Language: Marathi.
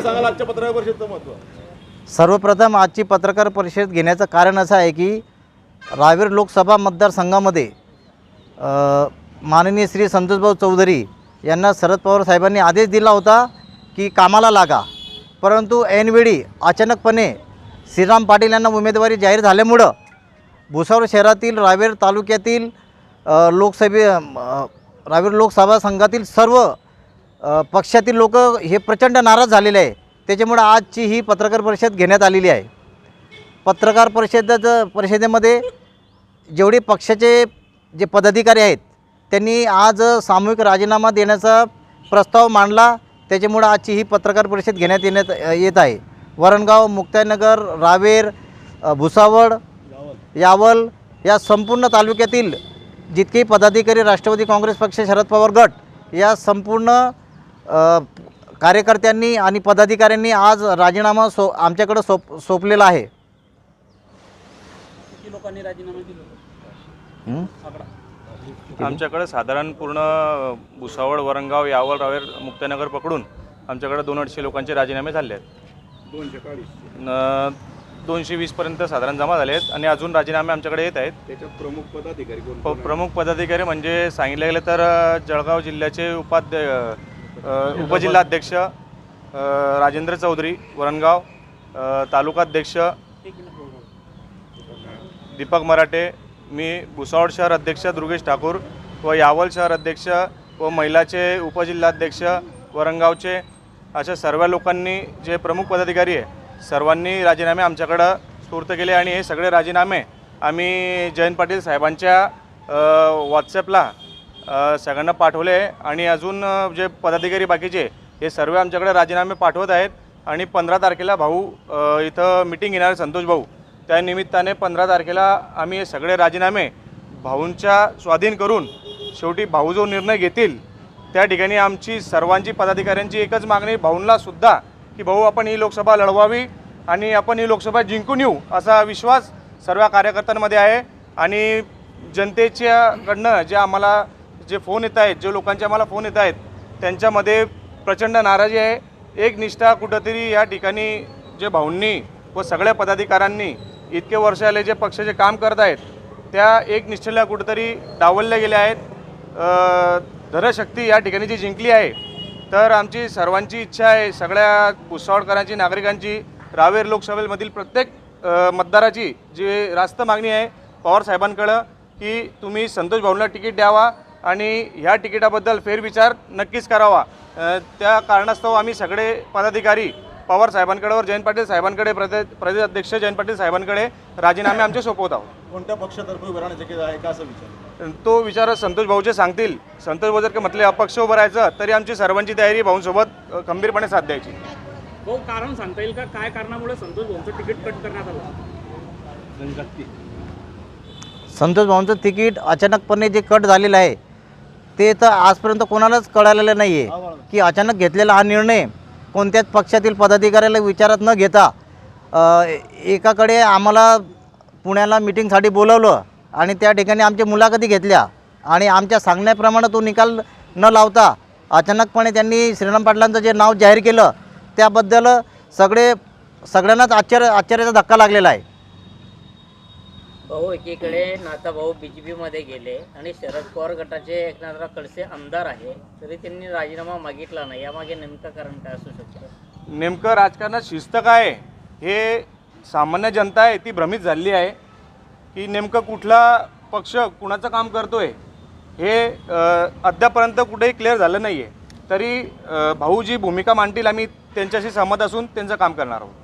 सांगाल आजच्या पत्रकार परिषदेचं महत्त्व सर्वप्रथम आजची पत्रकार परिषद घेण्याचं कारण असं आहे की रावेर लोकसभा मतदारसंघामध्ये माननीय श्री संतोषभाऊ चौधरी यांना शरद पवार साहेबांनी आदेश दिला होता की कामाला लागा. परंतु ऐनवेळी अचानकपणे श्रीराम पाटील यांना उमेदवारी जाहीर झाल्यामुळं भुसावळ शहरातील रावेर तालुक्यातील लोकसभे रावेर लोकसभा संघातील सर्व पक्षातील लोक हे प्रचंड नाराज झालेले आहे. त्याच्यामुळं आजची ही पत्रकार परिषद घेण्यात आलेली आहे. पत्रकार परिषदेचं परिषदेमध्ये जेवढे पक्षाचे जे पदाधिकारी आहेत त्यांनी आज सामूहिक राजीनामा देण्याचा प्रस्ताव मांडला. त्याच्यामुळं आजची ही पत्रकार परिषद घेण्यात येण्यात येत आहे. वरणगाव मुक्ताईनगर रावेर भुसावळ यावल या संपूर्ण तालुक्यातील जितकेही पदाधिकारी राष्ट्रवादी काँग्रेस पक्ष शरद पवार गट या संपूर्ण कार्यकर्त्यांनी आणि पदाधिकाऱ्यांनी आज राजीनामा सो आमच्याकडं सोप सोपलेला आहे. किती लोकांनी राजीनामा दिला? हं? आकडा आमच्याकडे साधारण पूर्ण भुसावळ वरंगाव यावल रावेर मुक्तानगर पकडून आमच्याकडे दोन अडीचशे लोकांचे राजीनामे झाले आहेत. दोनशे वीसपर्यंत साधारण जमा झाले आहेत आणि अजून राजीनामे आमच्याकडे येत आहेत. त्याच्यात प्रमुख पदाधिकारी कोण? प- प्रमुख पदाधिकारी म्हणजे सांगितलं गेलं तर जळगाव जिल्ह्याचे उपाध्य अ, उपजिल्हाध्यक्ष राजेंद्र चौधरी वरणगाव तालुकाध्यक्ष दीपक मराठे मी भुसावळ शहर अध्यक्ष दुर्गेश ठाकूर व यावल शहर अध्यक्ष व महिलाचे उपजिल्हाध्यक्ष वरणगावचे अशा सर्व लोकांनी जे प्रमुख पदाधिकारी आहे सर्वांनी राजीनामे आमच्याकडं स्फूर्त केले आणि हे सगळे राजीनामे आम्ही जयंत पाटील साहेबांच्या व्हॉट्सॲपला सगळ्यांना पाठवले आणि अजून जे पदाधिकारी बाकीचे हे सर्व आमच्याकडे राजीनामे पाठवत आहेत. आणि पंधरा तारखेला भाऊ इथं मिटिंग घेणार संतोष भाऊ. त्या निमित्ताने पंधरा तारखेला आम्ही हे सगळे राजीनामे भाऊंच्या स्वाधीन करून शेवटी भाऊ जो निर्णय घेतील त्या ठिकाणी आमची सर्वांची पदाधिकाऱ्यांची एकच मागणी भाऊंलासुद्धा की भाऊ आपण ही लोकसभा लढवावी आणि आपण ही लोकसभा जिंकून येऊ असा विश्वास सर्व कार्यकर्त्यांमध्ये आहे. आणि जनतेच्याकडनं जे आम्हाला जे फोन येत आहेत जे लोकांचे आम्हाला फोन येत आहेत त्यांच्यामध्ये प्रचंड नाराजी आहे. एक निष्ठा कुठंतरी या ठिकाणी जे भाऊंनी व सगळ्या पदाधिकाऱ्यांनी इतके वर्ष आले जे पक्षाचे काम करत आहेत त्या एक निष्ठेला कुठंतरी डावलल्या गेल्या आहेत. धरशक्ती या ठिकाणी जी जिंकली आहे तर आमची सर्वांची इच्छा आहे सगळ्या भुसावळकरांची नागरिकांची रावेर लोकसभेमधील प्रत्येक मतदाराची जी रास्त मागणी आहे पवार साहेबांकडं की तुम्ही संतोष भाऊंना तिकीट द्यावा आणि ह्या तिकिटाबद्दल फेरविचार नक्कीच करावा. त्या कारणास्तव आम्ही सगळे पदाधिकारी पवार साहेबांकडे वर जयंत पाटील साहेबांकडे प्रदेश प्रदेश अध्यक्ष जयंत पाटील साहेबांकडे राजीनामे आमचे सोपवत आहोत. कोणत्या पक्षातर्फे उभं राहण्याचे आहे? का असं विचार? तो विचार संतोष भाऊचे सांगतील. संतोष भाऊ जर का म्हटले अपक्ष उभं राहायचं तरी आमची सर्वांची तयारी भाऊंसोबत खंबीरपणे साथ द्यायची. भाऊ कारण सांगता येईल का? काय कारणामुळे संतोष भाऊंचं तिकीट कट करण्यात आलं? संतोष भाऊंचं तिकीट अचानकपणे जे कट झालेलं आहे ते तर आजपर्यंत कोणालाच कळालेलं नाही आहे की अचानक घेतलेला हा निर्णय कोणत्याच पक्षातील पदाधिकाऱ्याला विचारात न घेता अ, एकाकडे आम्हाला पुण्याला मिटिंगसाठी बोलवलं आणि त्या ठिकाणी आमच्या मुलाखती घेतल्या आणि आमच्या सांगण्याप्रमाणे तो निकाल न लावता अचानकपणे त्यांनी श्रीराम पाटलांचं जे नाव जाहीर केलं त्याबद्दल सगळे सगळ्यांनाच आश्चर्य आश्चर्याचा धक्का लागलेला आहे. भाऊ एकीकडे नाथा भाऊ बी जे पीमध्ये गेले आणि शरद पवार गटाचे एकनाथराव खडसे आमदार आहे तरी त्यांनी राजीनामा मागितला नाही. यामागे नेमकं कारण काय असू शकतं? नेमकं राजकारणात शिस्त काय हे सामान्य जनता आहे ती भ्रमित झालेली आहे की नेमकं कुठला पक्ष कुणाचं काम करतोय हे अद्यापर्यंत कुठेही क्लिअर झालं नाही आहे तरी भाऊ जी भूमिका मांडतील आम्ही त्यांच्याशी सहमत असून त्यांचं काम करणार आहोत.